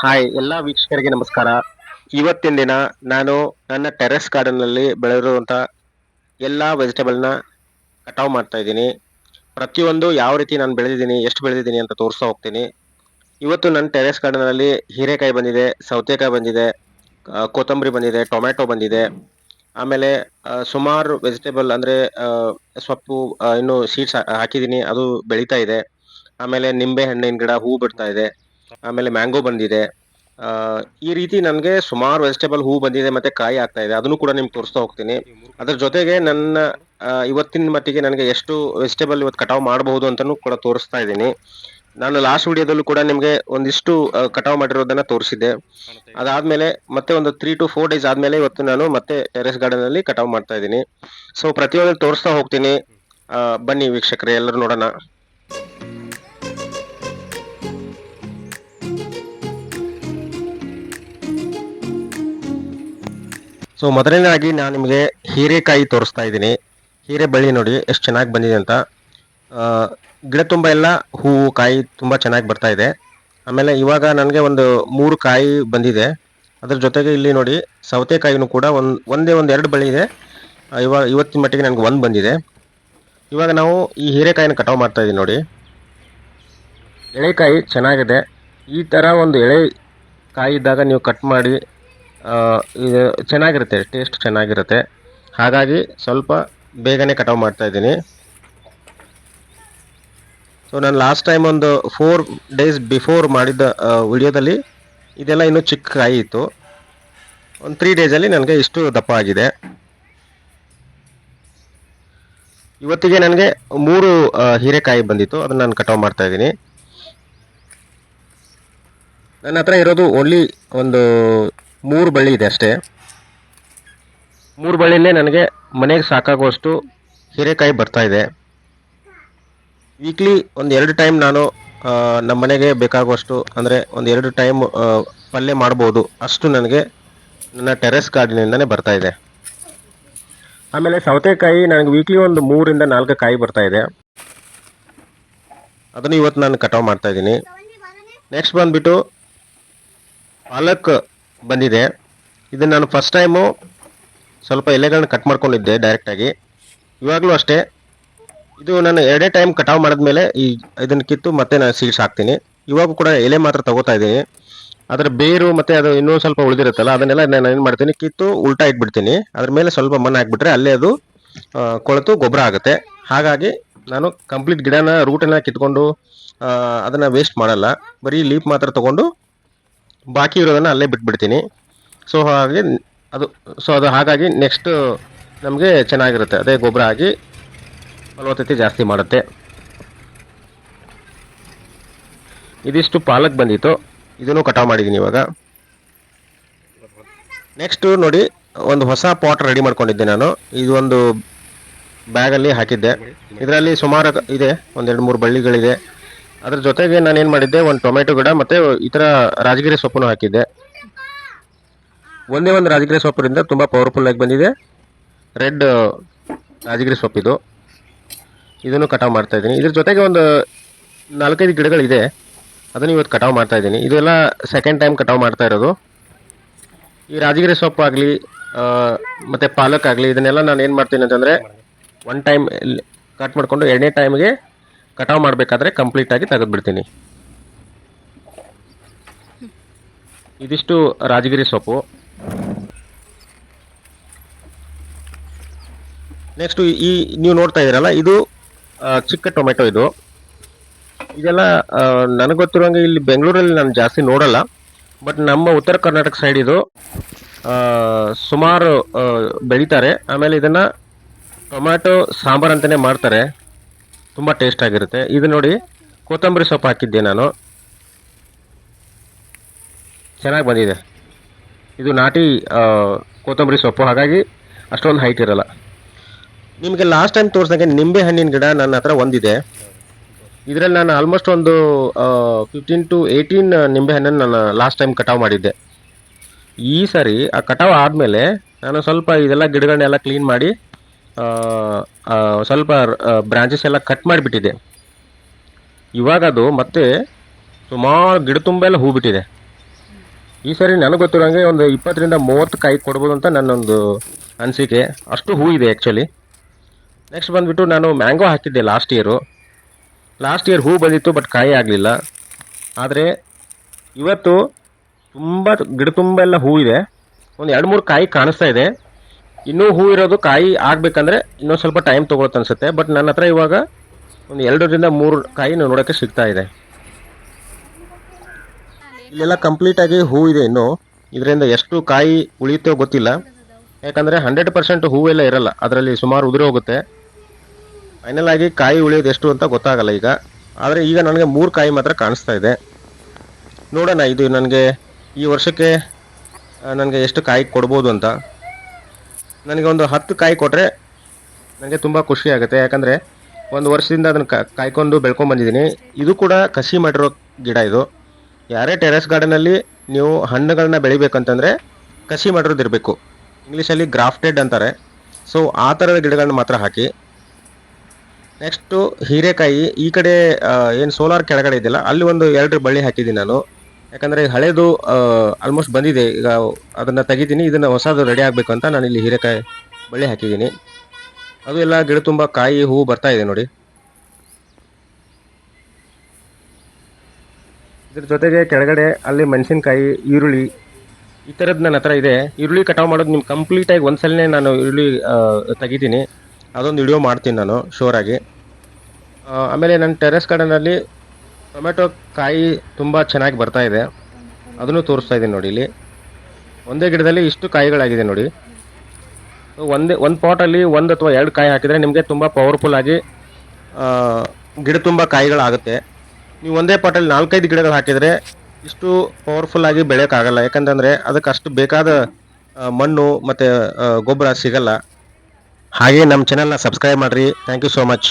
Hi, ಎಲ್ಲ ವೀಕ್ಷಕರಿಗೆ ನಮಸ್ಕಾರ. ಇವತ್ತಿನ ದಿನ ನಾನು ನನ್ನ ಟೆರೆಸ್ ಗಾರ್ಡನ್ನಲ್ಲಿ ಬೆಳೆದಿರುವಂತ ಎಲ್ಲಾ ವೆಜಿಟೇಬಲ್ನ ಕಟಾವ್ ಮಾಡ್ತಾ ಇದ್ದೀನಿ. ಪ್ರತಿಯೊಂದು ಯಾವ ರೀತಿ ನಾನು ಬೆಳೆದಿದ್ದೀನಿ, ಎಷ್ಟು ಬೆಳೆದಿದ್ದೀನಿ ಅಂತ ತೋರಿಸ್ತಾ ಹೋಗ್ತೀನಿ. ಇವತ್ತು ನನ್ನ ಟೆರೆಸ್ ಗಾರ್ಡನ್ನಲ್ಲಿ ಹೀರೆಕಾಯಿ ಬಂದಿದೆ, ಸೌತೆಕಾಯಿ ಬಂದಿದೆ ಕೊತ್ತಂಬರಿ ಬಂದಿದೆ, ಟೊಮ್ಯಾಟೊ ಬಂದಿದೆ. ಆಮೇಲೆ ಸುಮಾರು ವೆಜಿಟೇಬಲ್ ಅಂದ್ರೆ ಸೊಪ್ಪು ಇನ್ನು ಸೀಡ್ಸ್ ಹಾಕಿದ್ದೀನಿ, ಅದು ಬೆಳೀತಾ ಇದೆ. ಆಮೇಲೆ ನಿಂಬೆ ಹಣ್ಣಿನ ಗಿಡ ಹೂ ಬಿಡ್ತಾ ಇದೆ. ಆಮೇಲೆ ಮ್ಯಾಂಗೋ ಬಂದಿದೆ. ಈ ರೀತಿ ನನಗೆ ಸುಮಾರು ವೆಜಿಟೇಬಲ್ ಹೂ ಬಂದಿದೆ ಮತ್ತೆ ಕಾಯಿ ಆಗ್ತಾ ಇದೆ. ಅದನ್ನು ಕೂಡ ನಿಮ್ಗೆ ತೋರಿಸ್ತಾ ಹೋಗ್ತೀನಿ. ಅದ್ರ ಜೊತೆಗೆ ನನ್ನ ಇವತ್ತಿನ ಮಟ್ಟಿಗೆ ನನಗೆ ಎಷ್ಟು ವೆಜಿಟೇಬಲ್ ಇವತ್ತು ಕಟಾವ್ ಮಾಡಬಹುದು ಅಂತಾನು ಕೂಡ ತೋರಿಸ್ತಾ ಇದ್ದೀನಿ. ನಾನು ಲಾಸ್ಟ್ ವಿಡಿಯೋದಲ್ಲೂ ಕೂಡ ನಿಮಗೆ ಒಂದಿಷ್ಟು ಕಟಾವು ಮಾಡಿರೋದನ್ನ ತೋರಿಸಿದ್ದೆ. ಅದಾದ್ಮೇಲೆ ಮತ್ತೆ ಒಂದು ತ್ರೀ ಟು ಫೋರ್ ಡೇಸ್ ಆದ್ಮೇಲೆ ಇವತ್ತು ನಾನು ಮತ್ತೆ ಟೆರೆಸ್ ಗಾರ್ಡನ್ ಅಲ್ಲಿ ಕಟಾವ್ ಮಾಡ್ತಾ ಇದ್ದೀನಿ. ಸೊ ಪ್ರತಿಯೊಂದು ತೋರಿಸ್ತಾ ಹೋಗ್ತೀನಿ. ಬನ್ನಿ ವೀಕ್ಷಕರೇ, ಎಲ್ಲರೂ ನೋಡೋಣ. ಸೊ ಮೊದಲನೇದಾಗಿ ನಾನು ನಿಮಗೆ ಹೀರೆಕಾಯಿ ತೋರಿಸ್ತಾ ಇದ್ದೀನಿ. ಹೀರೆ ಬಳ್ಳಿ ನೋಡಿ, ಎಷ್ಟು ಚೆನ್ನಾಗಿ ಬಂದಿದೆ ಅಂತ. ಗಿಡ ತುಂಬ ಎಲ್ಲ ಹೂವು, ಕಾಯಿ ತುಂಬ ಚೆನ್ನಾಗಿ ಬರ್ತಾ ಇದೆ. ಆಮೇಲೆ ಇವಾಗ ನನಗೆ ಒಂದು ಮೂರು ಕಾಯಿ ಬಂದಿದೆ. ಅದ್ರ ಜೊತೆಗೆ ಇಲ್ಲಿ ನೋಡಿ, ಸೌತೆಕಾಯಿನೂ ಕೂಡ ಒಂದು, ಒಂದೇ ಒಂದು ಎರಡು ಬಳ್ಳಿ ಇದೆ. ಇವಾಗ ಇವತ್ತಿನ ಮಟ್ಟಿಗೆ ನನಗೆ ಒಂದು ಬಂದಿದೆ. ಇವಾಗ ನಾವು ಈ ಹೀರೆಕಾಯಿನ ಕಟಾವು ಮಾಡ್ತಾ ಇದ್ದೀವಿ ನೋಡಿ. ಎಳೆಕಾಯಿ ಚೆನ್ನಾಗಿದೆ. ಈ ಥರ ಒಂದು ಎಳೆ ಕಾಯಿ ಇದ್ದಾಗ ನೀವು ಕಟ್ ಮಾಡಿ ಇದು ಚೆನ್ನಾಗಿರುತ್ತೆ ಟೇಸ್ಟ್ ಚೆನ್ನಾಗಿರುತ್ತೆ. ಹಾಗಾಗಿ ಸ್ವಲ್ಪ ಬೇಗನೆ ಕಟಾವು ಮಾಡ್ತಾ ಇದ್ದೀನಿ. ಸೊ ನಾನು ಲಾಸ್ಟ್ ಟೈಮ್ ಒಂದು ಫೋರ್ ಡೇಸ್ ಬಿಫೋರ್ ಮಾಡಿದ್ದ ವಿಡಿಯೋದಲ್ಲಿ ಇದೆಲ್ಲ ಇನ್ನೂ ಚಿಕ್ಕ ಕಾಯಿ ಇತ್ತು. ಒಂದು ತ್ರೀ ಡೇಸಲ್ಲಿ ನನಗೆ ಇಷ್ಟು ದಪ್ಪ ಆಗಿದೆ. ಇವತ್ತಿಗೆ ನನಗೆ ಮೂರು ಹೀರೆಕಾಯಿ ಬಂದಿತ್ತು. ಅದನ್ನು ನಾನು ಕಟಾವು ಮಾಡ್ತಾ ಇದ್ದೀನಿ. ನನ್ನ ಹತ್ರ ಇರೋದು ಓನ್ಲಿ ಒಂದು ಮೂರು ಬಳ್ಳಿ ಇದೆ ಅಷ್ಟೇ. ಮೂರು ಬಳ್ಳಿಲೇ ನನಗೆ ಮನೆಗೆ ಸಾಕಾಗುವಷ್ಟು ಹೀರೆಕಾಯಿ ಬರ್ತಾ ಇದೆ. ವೀಕ್ಲಿ ಒಂದು ಎರಡು ಟೈಮ್ ನಾನು ನಮ್ಮ ಮನೆಗೆ ಬೇಕಾಗುವಷ್ಟು, ಅಂದರೆ ಒಂದು ಎರಡು ಟೈಮ್ ಪಲ್ಯ ಮಾಡ್ಬೋದು. ಅಷ್ಟು ನನಗೆ ನನ್ನ ಟೆರೆಸ್ ಗಾರ್ಡನಿಂದನೇ ಬರ್ತಾ ಇದೆ. ಆಮೇಲೆ ಸೌತೆಕಾಯಿ, ನನಗೆ ವೀಕ್ಲಿ ಒಂದು ಮೂರಿಂದ ನಾಲ್ಕು ಕಾಯಿ ಬರ್ತಾ ಇದೆ. ಅದನ್ನು ಇವತ್ತು ನಾನು ಕಟಾವು ಮಾಡ್ತಾ ಇದ್ದೀನಿ. ನೆಕ್ಸ್ಟ್ ಬಂದುಬಿಟ್ಟು ಪಾಲಕ್ ಬಂದಿದೆ. ಇದನ್ನು ನಾನು ಫಸ್ಟ್ ಟೈಮು ಸ್ವಲ್ಪ ಎಲೆಗಳನ್ನ ಕಟ್ ಮಾಡ್ಕೊಂಡಿದ್ದೆ ಡೈರೆಕ್ಟಾಗಿ ಇವಾಗಲೂ ಅಷ್ಟೇ. ಇದು ನಾನು ಎರಡೇ ಟೈಮ್ ಕಟಾವು ಮಾಡಿದ್ಮೇಲೆ ಈ ಇದನ್ನು ಕಿತ್ತು ಮತ್ತೆ ನಾನು ಸೀಡ್ಸ್ ಹಾಕ್ತೀನಿ. ಇವಾಗ ಕೂಡ ಎಲೆ ಮಾತ್ರ ತಗೋತಾ ಇದ್ದೀನಿ. ಅದರ ಬೇರು ಮತ್ತು ಅದು ಇನ್ನೂ ಸ್ವಲ್ಪ ಉಳಿದಿರುತ್ತಲ್ಲ, ಅದನ್ನೆಲ್ಲ ನಾನು ಏನು ಮಾಡ್ತೀನಿ, ಕಿತ್ತು ಉಲ್ಟಾ ಇಟ್ಬಿಡ್ತೀನಿ. ಅದ್ರ ಮೇಲೆ ಸ್ವಲ್ಪ ಮಣ್ಣು ಹಾಕ್ಬಿಟ್ರೆ ಅಲ್ಲೇ ಅದು ಕೊಳೆತು ಗೊಬ್ಬರ ಆಗುತ್ತೆ. ಹಾಗಾಗಿ ನಾನು ಕಂಪ್ಲೀಟ್ ಗಿಡನ ರೂಟನ್ನು ಕಿತ್ಕೊಂಡು ಅದನ್ನ ವೇಸ್ಟ್ ಮಾಡಲ್ಲ. ಬರೀ ಲೀಪ್ ಮಾತ್ರ ತಗೊಂಡು ಬಾಕಿ ಇರೋದನ್ನ ಅಲ್ಲೇ ಬಿಟ್ಬಿಡ್ತೀನಿ. ಸೊ ಹಾಗೆ ಅದು ಸೊ ಅದು ಹಾಗಾಗಿ ನೆಕ್ಸ್ಟ್ ನಮಗೆ ಚೆನ್ನಾಗಿರುತ್ತೆ. ಅದೇ ಗೊಬ್ಬರ ಆಗಿ ಫಲವತ್ತತೆ ಜಾಸ್ತಿ ಮಾಡುತ್ತೆ. ಇದಿಷ್ಟು ಪಾಲಕ್ ಬಂದಿತ್ತು. ಇದನ್ನು ಕಟಾವು ಮಾಡಿದ್ದೀನಿ ಇವಾಗ. ನೆಕ್ಸ್ಟ್ ನೋಡಿ, ಒಂದು ಹೊಸ ಪಾಟ್ ರೆಡಿ ಮಾಡ್ಕೊಂಡಿದ್ದೆ ನಾನು. ಇದು ಒಂದು ಬ್ಯಾಗಲ್ಲಿ ಹಾಕಿದ್ದೆ. ಇದರಲ್ಲಿ ಸುಮಾರು, ಇದೆ, ಒಂದೆರಡು ಮೂರು ಬಳ್ಳಿಗಳಿದೆ. ಅದ್ರ ಜೊತೆಗೆ ನಾನು ಏನು ಮಾಡಿದ್ದೆ ಒಂದು ಟೊಮೆಟೊ ಗಿಡ ಮತ್ತೆ ಈ ಥರ ರಾಜಗಿರಿ ಸೊಪ್ಪನ್ನು ಹಾಕಿದ್ದೆ. ಒಂದೇ ಒಂದು ರಾಜಗಿರಿ ಸೊಪ್ಪರಿಂದ ತುಂಬ ಪವರ್ಫುಲ್ ಆಗಿ ಬಂದಿದೆ. ರೆಡ್ ರಾಜಗಿರಿ ಸೊಪ್ಪಿದು. ಇದನ್ನು ಕಟಾವು ಮಾಡ್ತಾ ಇದ್ದೀನಿ. ಇದ್ರ ಜೊತೆಗೆ ಒಂದು ನಾಲ್ಕೈದು ಗಿಡಗಳಿದೆ. ಅದನ್ನು ಇವತ್ತು ಕಟಾವು ಮಾಡ್ತಾ ಇದ್ದೀನಿ. ಇದೆಲ್ಲ ಸೆಕೆಂಡ್ ಟೈಮ್ ಕಟಾವು ಮಾಡ್ತಾ ಇರೋದು. ಈ ರಾಜಗಿರಿ ಸೊಪ್ಪು ಆಗಲಿ ಮತ್ತು ಪಾಲಕ್ ಆಗಲಿ ಇದನ್ನೆಲ್ಲ ನಾನು ಏನು ಮಾಡ್ತೀನಿ ಅಂತಂದರೆ ಒನ್ ಟೈಮ್ ಕಟ್ ಮಾಡಿಕೊಂಡು ಎರಡನೇ ಟೈಮ್ಗೆ ಕಟಾವು ಮಾಡಬೇಕಾದ್ರೆ ಕಂಪ್ಲೀಟಾಗಿ ತೆಗೆದುಬಿಡ್ತೀನಿ ಇದಿಷ್ಟು ರಾಜಗಿರಿ ಸೊಪ್ಪು. ನೆಕ್ಸ್ಟ್ ಈ ನೀವು ನೋಡ್ತಾ ಇದ್ದೀರಲ್ಲ, ಇದು ಚಿಕ್ಕ ಟೊಮೆಟೊ ಇದು. ಇದೆಲ್ಲ ನನಗೆ ಗೊತ್ತಿರೋಂಗೆ ಇಲ್ಲಿ ಬೆಂಗಳೂರಲ್ಲಿ ನಾನು ಜಾಸ್ತಿ ನೋಡಲ್ಲ, ಬಟ್ ನಮ್ಮ ಉತ್ತರ ಕರ್ನಾಟಕ ಸೈಡ್ ಇದು ಸುಮಾರು ಬೆಳೀತಾರೆ. ಆಮೇಲೆ ಇದನ್ನು ಟೊಮ್ಯಾಟೊ, ಸಾಂಬಾರು ಅಂತಲೇ ಮಾಡ್ತಾರೆ. ತುಂಬ ಟೇಸ್ಟ್ ಆಗಿರುತ್ತೆ. ಇದು ನೋಡಿ, ಕೊತ್ತಂಬರಿ ಸೊಪ್ಪು ಹಾಕಿದ್ದೆ ನಾನು. ಚೆನ್ನಾಗಿ ಬಂದಿದೆ. ಇದು ನಾಟಿ ಕೊತ್ತಂಬರಿ ಸೊಪ್ಪು. ಹಾಗಾಗಿ ಅಷ್ಟೊಂದು ಹೈಟ್ ಇರಲ್ಲ. ನಿಮಗೆ ಲಾಸ್ಟ್ ಟೈಮ್ ತೋರಿಸ್ದಂಗೆ ನಿಂಬೆ ಹಣ್ಣಿನ ಗಿಡ ನನ್ನ ಹತ್ರ ಒಂದಿದೆ. ಇದರಲ್ಲಿ ನಾನು ಆಲ್ಮೋಸ್ಟ್ ಒಂದು ಫಿಫ್ಟೀನ್ ಟು ಏಯ್ಟೀನ್ ನಿಂಬೆ ಹಣ್ಣನ್ನು ನಾನು ಲಾಸ್ಟ್ ಟೈಮ್ ಕಟಾವು ಮಾಡಿದ್ದೆ. ಈ ಸಾರಿ ಆ ಕಟಾವು ಆದಮೇಲೆ ನಾನು ಸ್ವಲ್ಪ ಇದೆಲ್ಲ ಗಿಡಗಳನ್ನೆಲ್ಲ ಕ್ಲೀನ್ ಮಾಡಿ ಸ್ವಲ್ಪ ಬ್ರಾಂಚಸ್ ಎಲ್ಲ ಕಟ್ ಮಾಡಿಬಿಟ್ಟಿದೆ. ಇವಾಗ ಅದು ಮತ್ತೆ ಸುಮಾರು ಗಿಡ ತುಂಬ ಎಲ್ಲ ಹೂ ಬಿಟ್ಟಿದೆ ಈ ಸರಿ ನನಗೆ ಗೊತ್ತಿರೋಂಗೆ ಒಂದು ಇಪ್ಪತ್ತರಿಂದ ಮೂವತ್ತು ಕಾಯಿ ಕೊಡ್ಬೋದು ಅಂತ ನನ್ನೊಂದು ಅನಿಸಿಕೆ. ಅಷ್ಟು ಹೂ ಇದೆ ಆ್ಯಕ್ಚುಲಿ ನೆಕ್ಸ್ಟ್ ಬಂದುಬಿಟ್ಟು ನಾನು ಮ್ಯಾಂಗೋ ಹಾಕಿದ್ದೆ ಲಾಸ್ಟ್ ಇಯರು ಲಾಸ್ಟ್ ಇಯರ್ ಹೂ ಬಂದಿತ್ತು ಬಟ್ ಕಾಯಿ ಆಗಲಿಲ್ಲ. ಆದರೆ ಇವತ್ತು ತುಂಬ, ಗಿಡ ತುಂಬ ಎಲ್ಲ ಹೂ ಇದೆ. ಒಂದು ಎರಡು ಮೂರು ಕಾಯಿ ಕಾಣಿಸ್ತಾ ಇದೆ. ಇನ್ನೂ ಹೂ ಇರೋದು ಕಾಯಿ ಆಗಬೇಕಂದ್ರೆ ಇನ್ನೊಂದು ಸ್ವಲ್ಪ ಟೈಮ್ ತೊಗೊಳುತ್ತೆ ಅನ್ಸುತ್ತೆ. ಬಟ್ ನನ್ನ ಹತ್ರ ಇವಾಗ ಒಂದು ಎರಡರಿಂದ ಮೂರು ಕಾಯಿ ನೋಡೋಕ್ಕೆ ಸಿಗ್ತಾ ಇದೆ. ಇಲ್ಲೆಲ್ಲ ಕಂಪ್ಲೀಟಾಗಿ ಹೂ ಇದೆ ಇನ್ನು. ಇದರಿಂದ ಎಷ್ಟು ಕಾಯಿ ಉಳಿಯುತ್ತೋ ಗೊತ್ತಿಲ್ಲ. ಯಾಕಂದರೆ ಹಂಡ್ರೆಡ್ ಪರ್ಸೆಂಟ್ ಹೂವೆಲ್ಲ ಇರಲ್ಲ. ಅದರಲ್ಲಿ ಸುಮಾರು ಉದುರಿ ಹೋಗುತ್ತೆ. ಫೈನಲ್ ಆಗಿ ಕಾಯಿ ಉಳಿಯೋದು ಎಷ್ಟು ಅಂತ ಗೊತ್ತಾಗಲ್ಲ ಈಗ. ಆದರೆ ಈಗ ನನಗೆ ಮೂರು ಕಾಯಿ ಮಾತ್ರ ಕಾಣಿಸ್ತಾ ಇದೆ. ನೋಡೋಣ, ಇದು ನನಗೆ ಈ ವರ್ಷಕ್ಕೆ ನನಗೆ ಎಷ್ಟು ಕಾಯಿ ಕೊಡ್ಬೋದು ಅಂತ. ನನಗೆ ಒಂದು ಹತ್ತು ಕಾಯಿ ಕೊಟ್ಟರೆ ನನಗೆ ತುಂಬ ಖುಷಿ ಆಗುತ್ತೆ. ಯಾಕಂದರೆ ಒಂದು ವರ್ಷದಿಂದ ಅದನ್ನು ಕಾಯ್ಕೊಂಡು ಬೆಳ್ಕೊಂಡು ಬಂದಿದ್ದೀನಿ. ಇದು ಕೂಡ ಕಸಿ ಮಾಡಿರೋ ಗಿಡ ಇದು. ಯಾರೇ ಟೆರೆಸ್ ಗಾರ್ಡನಲ್ಲಿ ನೀವು ಹಣ್ಣುಗಳನ್ನ ಬೆಳಿಬೇಕಂತಂದರೆ ಕಸಿ ಮಾಡಿರೋದಿರಬೇಕು ಇಂಗ್ಲೀಷಲ್ಲಿ ಗ್ರಾಫ್ಟೆಡ್ ಅಂತಾರೆ. ಸೊ, ಆ ಥರದ ಗಿಡಗಳನ್ನ ಮಾತ್ರ ಹಾಕಿ. ನೆಕ್ಸ್ಟು ಹೀರೆಕಾಯಿ. ಈ ಕಡೆ ಏನು ಸೋಲಾರ್ ಕೆಳಗಡೆ ಇದೆಯಲ್ಲ, ಅಲ್ಲಿ ಒಂದು ಎರಡು ಬಳ್ಳಿ ಹಾಕಿದ್ದೀನಿ ನಾನು. ಯಾಕಂದರೆ ಹಳೇದು ಆಲ್ಮೋಸ್ಟ್ ಬಂದಿದೆ. ಈಗ ಅದನ್ನು ತೆಗಿತೀನಿ, ಇದನ್ನು ಹೊಸದು ರೆಡಿ ಆಗಬೇಕು ಅಂತ ನಾನು ಇಲ್ಲಿ ಹೀರೆಕಾಯಿ ಬಳ್ಳಿ ಹಾಕಿದ್ದೀನಿ. ಅದು ಎಲ್ಲ ಗಿಡ ತುಂಬ ಕಾಯಿ ಹೂವು ಬರ್ತಾ ಇದೆ ನೋಡಿ. ಇದ್ರ ಜೊತೆಗೆ ಕೆಳಗಡೆ ಅಲ್ಲಿ ಮೆಣಸಿನ್ಕಾಯಿ, ಈರುಳ್ಳಿ ಈ ಥರದ್ದು ನನ್ನ ಹತ್ರ ಇದೆ. ಈರುಳ್ಳಿ ಕಟಾವು ಮಾಡೋದು ನಿಮ್ಗೆ ಕಂಪ್ಲೀಟಾಗಿ ಒಂದ್ಸಲನೇ ನಾನು ಈರುಳ್ಳಿ ತೆಗಿತೀನಿ. ಅದೊಂದು ವಿಡಿಯೋ ಮಾಡ್ತೀನಿ ನಾನು ಶೋರಾಗಿ ಆಮೇಲೆ ನನ್ನ ಟೆರೆಸ್ ಗಾರ್ಡನಲ್ಲಿ ಟೊಮೆಟೊ ಕಾಯಿ ತುಂಬ ಚೆನ್ನಾಗಿ ಬರ್ತಾ ಇದೆ. ಅದನ್ನು ತೋರಿಸ್ತಾ ಇದ್ದೀನಿ ನೋಡಿ ಇಲ್ಲಿ. ಒಂದೇ ಗಿಡದಲ್ಲಿ ಇಷ್ಟು ಕಾಯಿಗಳಾಗಿದೆ ನೋಡಿ. ಒಂದೇ, ಒಂದು ಪಾಟಲ್ಲಿ ಒಂದು ಅಥವಾ ಎರಡು ಕಾಯಿ ಹಾಕಿದರೆ ನಿಮಗೆ ತುಂಬ ಪವರ್ಫುಲ್ ಆಗಿ ಗಿಡ ತುಂಬ ಕಾಯಿಗಳಾಗುತ್ತೆ. ನೀವು ಒಂದೇ ಪಾಟಲ್ಲಿ ನಾಲ್ಕೈದು ಗಿಡಗಳು ಹಾಕಿದರೆ ಇಷ್ಟು ಪವರ್ಫುಲ್ ಆಗಿ ಬೆಳೆಯೋಕ್ಕಾಗಲ್ಲ. ಯಾಕಂತಂದರೆ ಅದಕ್ಕೆ ಅಷ್ಟು ಬೇಕಾದ ಮಣ್ಣು ಮತ್ತು ಗೊಬ್ಬರ ಸಿಗಲ್ಲ. ಹಾಗೆ ನಮ್ಮ ಚಾನಲ್ನ ಸಬ್ಸ್ಕ್ರೈಬ್ ಮಾಡಿರಿ. Thank you so much